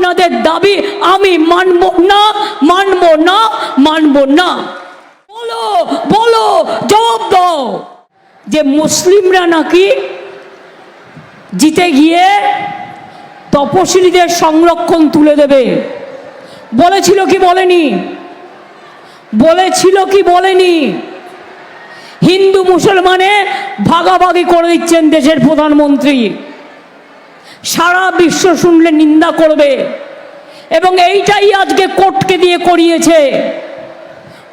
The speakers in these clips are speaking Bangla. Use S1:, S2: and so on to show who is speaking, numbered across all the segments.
S1: আপনাদের দাবি আমি মানব না মানব না মানব না। বলো বলো, জবাব দাও। যে মুসলিমরা নাকি জিতে গিয়ে তপশিলীদের সংরক্ষণ তুলে দেবে। বলেছিল কি বলেনি? বলেছিল কি বলেনি? হিন্দু মুসলমানে ভাগাভাগি করে দিচ্ছেন দেশের প্রধানমন্ত্রী। সারা বিশ্ব শুনলে নিন্দা করবে। এবং এইটাই আজকে কোর্টকে দিয়ে করিয়েছে।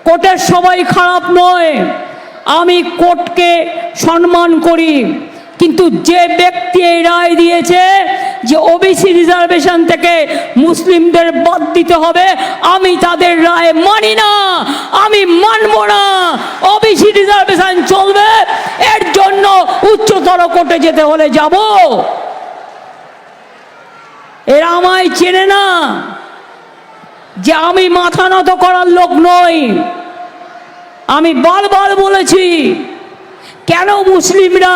S1: কোর্টের সবাই খারাপ নয়। আমি কোর্টকে সম্মান করি। কিন্তু যে ব্যক্তি এই রায় দিয়েছে যে ওবিসি রিজার্ভেশন থেকে মুসলিমদের বাদ দিতে হবে, আমি তাদের রায় মানি না, আমি মানব না। ওবিসি রিজার্ভেশন চলবে, এর জন্য উচ্চতর কোর্টে যেতে হলে যাব। আমায় চেনে না যে আমি মাথা নত করার লোক নই। আমি বারবার বলেছি, কেন মুসলিমরা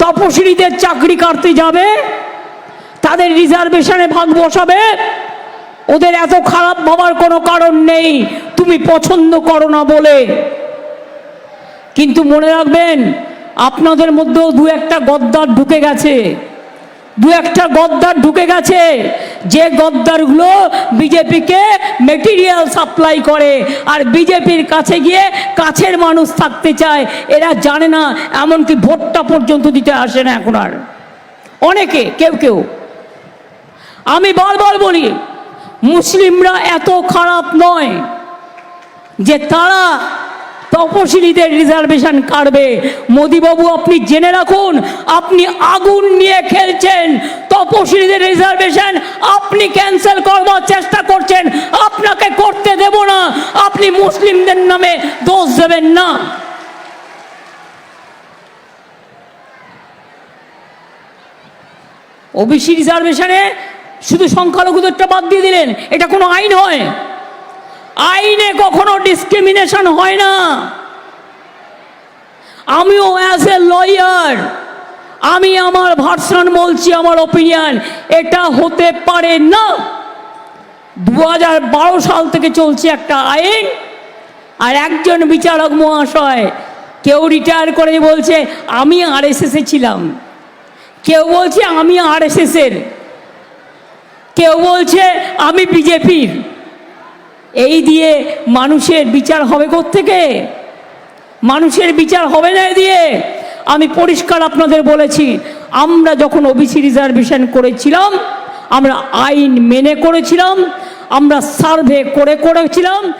S1: তপশিলীদের চাকরি কাটতে যাবে? তাদের রিজার্ভেশনে ভাগ বসাবে? ওদের এত খারাপ ভাবার কোনো কারণ নেই, তুমি পছন্দ করো না বলে। কিন্তু মনে রাখবেন, আপনাদের মধ্যেও দু একটা গদ্দার ঢুকে গেছে। দু একটা গদ্দার ঢুকে গেছে। যে গদ্দারগুলো বিজেপিকে মেটেরিয়াল সাপ্লাই করে, আর বিজেপির কাছে গিয়ে কাছের মানুষ থাকতে চায়, এরা জানে না, এমনকি ভোটটা পর্যন্ত দিতে আসে না এখন আর। অনেকে, কেউ কেউ। আমি বারবার বলি, মুসলিমরা এত খারাপ নয় যে তারা তপশিলীদের রিজার্ভেশন কাটবে। মোদিবাবু, আপনি জেনে রাখুন, আপনি আগুন নিয়ে খেলছেন। তপশিলীদের রিজার্ভেশন আপনি ক্যান্সেল করবার চেষ্টা করছেন। আপনাকে করতে দেব না। আপনি মুসলিমদের নামে দোষ দেবেন না। ওবিসি রিজার্ভেশনে শুধু সংখ্যালঘুদেরটা বাদ দিয়ে দিলেন। এটা কোনো আইন হয়? আইনে কখনো ডিসক্রিমিনেশন হয় না। আমিও অ্যাজ এ লয়ার আমি আমার ভার্সন বলছি, আমার ওপিনিয়ন এটা হতে পারে না। দু হাজার বারো সাল থেকে চলছে একটা আইন, আর একজন বিচারক মহাশয় কেউ রিটায়ার করে বলছে, আমি আর এ ছিলাম। কেউ বলছে, আমি আর এর। কেউ বলছে, আমি বিজেপির এই দিয়ে মানুষের বিচার হবে থেকে মানুষের বিচার হবে না দিয়ে? আমি পরিষ্কার আপনাদের বলেছি, আমরা যখন ওবিসি রিজার্ভেশন করেছিলাম, আমরা আইন মেনে করেছিলাম, আমরা সার্ভে করে করেছিলাম